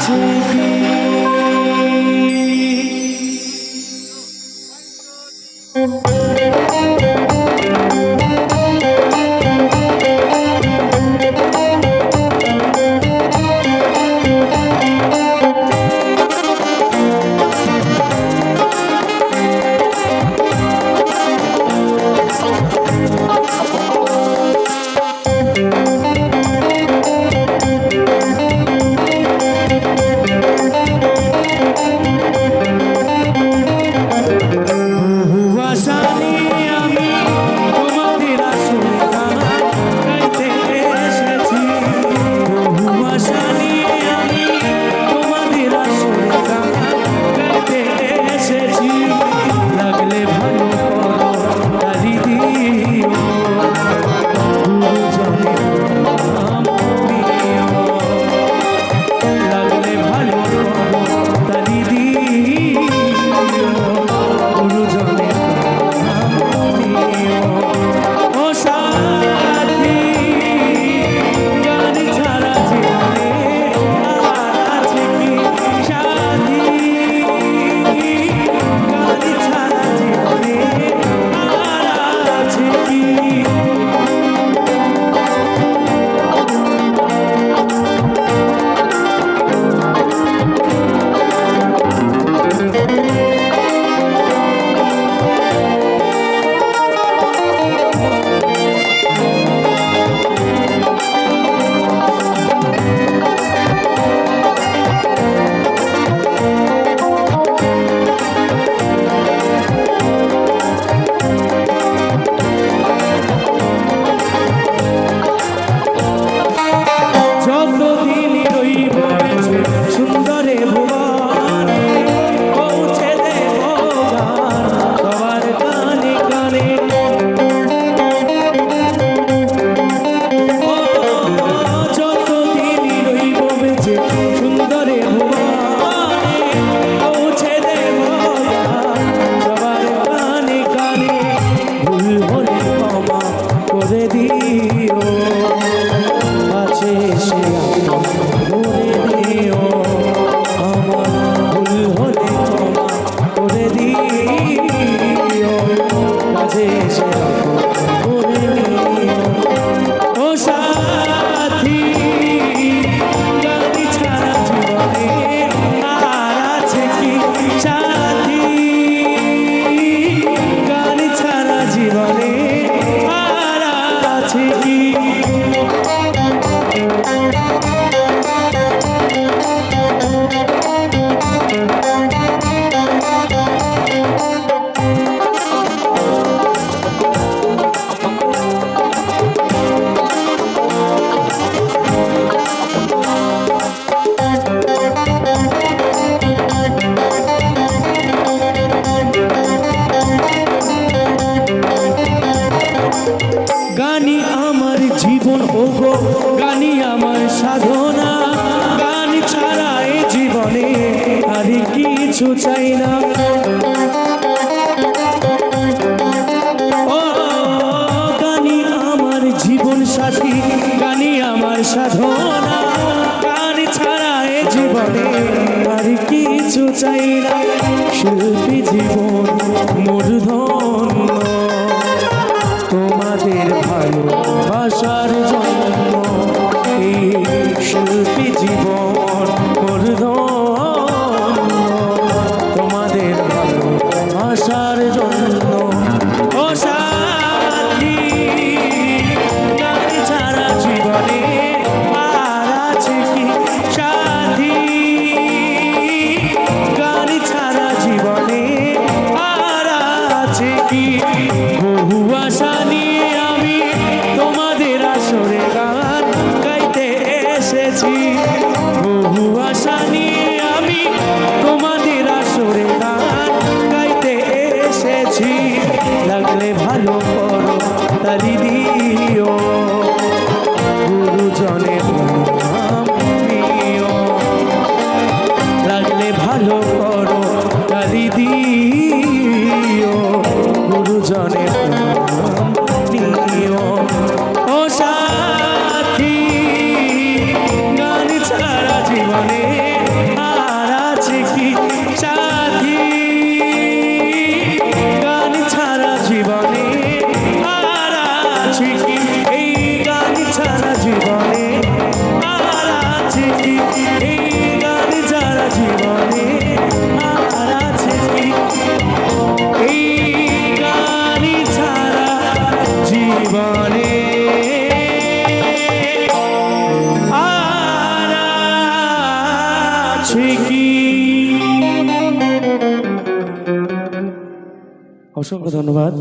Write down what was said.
take ওহো গানি আমার সাধনা। গান ছাড়া এ জীবনে আর কিছু চাই না। আমার জীবন সাথী আমার ছাড়া জীবনে আর শিল্পী জীবন মূর্ধন্য তোমাদের তোমাদের সাথী গান ছাড়া জীবনে আর আছে আর আছে কি? বহু আশা নিয়ে আমি তোমাদের আসরে গান এসেছি। বহু আশা নিয়ে আমি তোমাদের আসরে গান গাইতে এসেছি। লাগলে ভালো করো তালি দিও। নিও। লাগলে ভালো করো তালি দিও। গুরুজনের আছে কি? অসংখ্য ধন্যবাদ।